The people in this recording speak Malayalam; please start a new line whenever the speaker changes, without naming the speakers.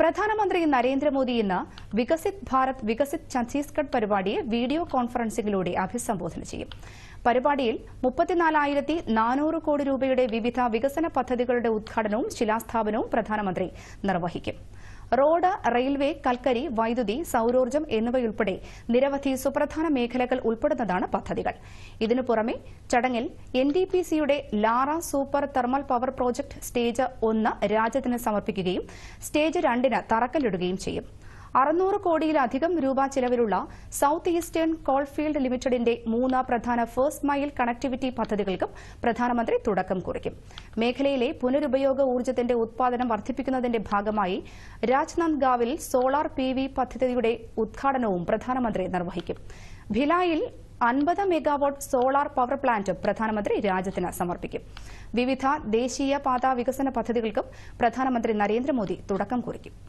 പ്രധാനമന്ത്രി നരേന്ദ്രമോദി ഇന്ന് വികസിത് ഭാരത് വികസിത് ഛത്തീസ്ഗഡ് പരിപാടിയെ വീഡിയോ കോൺഫറൻസിംഗിലൂടെ അഭിസംബോധന ചെയ്യും പരിപാടിയിൽ മുപ്പത്തിനാലായിരത്തി നാനൂറ് കോടി രൂപയുടെ വിവിധ വികസന പദ്ധതികളുടെ ഉദ്ഘാടനവും ശിലാസ്ഥാപനവും പ്രധാനമന്ത്രി നിർവഹിക്കും റോഡ് റെയിൽവേ കൽക്കരി വൈദ്യുതി സൌരോർജ്ജം എന്നിവയുൾപ്പെടെ നിരവധി സുപ്രധാന മേഖലകൾ ഉൾപ്പെടുന്നതാണ് പദ്ധതികൾ ഇതിനു പുറമെ ചടങ്ങിൽ എൻ ഡി പി സിയുടെ Lara super thermal power project stage ഒന്ന് രാജ്യത്തിന് സമർപ്പിക്കുകയും സ്റ്റേജ് രണ്ടിന് തറക്കല്ലിടുകയും ചെയ്യും അറുന്നൂറ് കോടിയിലധികം രൂപ ചെലവിലുള്ള സൌത്ത് ഈസ്റ്റേൺ കോൾഫീൽഡ് ലിമിറ്റഡിന്റെ മൂന്ന് പ്രധാന ഫസ്റ്റ് മൈൽ കണക്ടിവിറ്റി പദ്ധതികൾക്കും പ്രധാനമന്ത്രി തുടക്കം കുറിക്കും മേഖലയിലെ പുനരുപയോഗ ഊർജ്ജത്തിന്റെ ഉത്പാദനം വർദ്ധിപ്പിക്കുന്നതിന്റെ ഭാഗമായി രാജ്നന്ദ്ഗാവിൽ സോളാർ പി വി പദ്ധതിയുടെ ഉദ്ഘാടനവും പ്രധാനമന്ത്രി നിർവഹിക്കും ഭിലായിൽ അൻപത് മെഗാവാട്ട് സോളാർ പവർ പ്ലാന്റ് പ്രധാനമന്ത്രി രാജ്യത്തിന് സമർപ്പിക്കും വിവിധ ദേശീയ പാതാ വികസന പദ്ധതികൾക്കും പ്രധാനമന്ത്രി നരേന്ദ്രമോദി തുടക്കം കുറിക്കും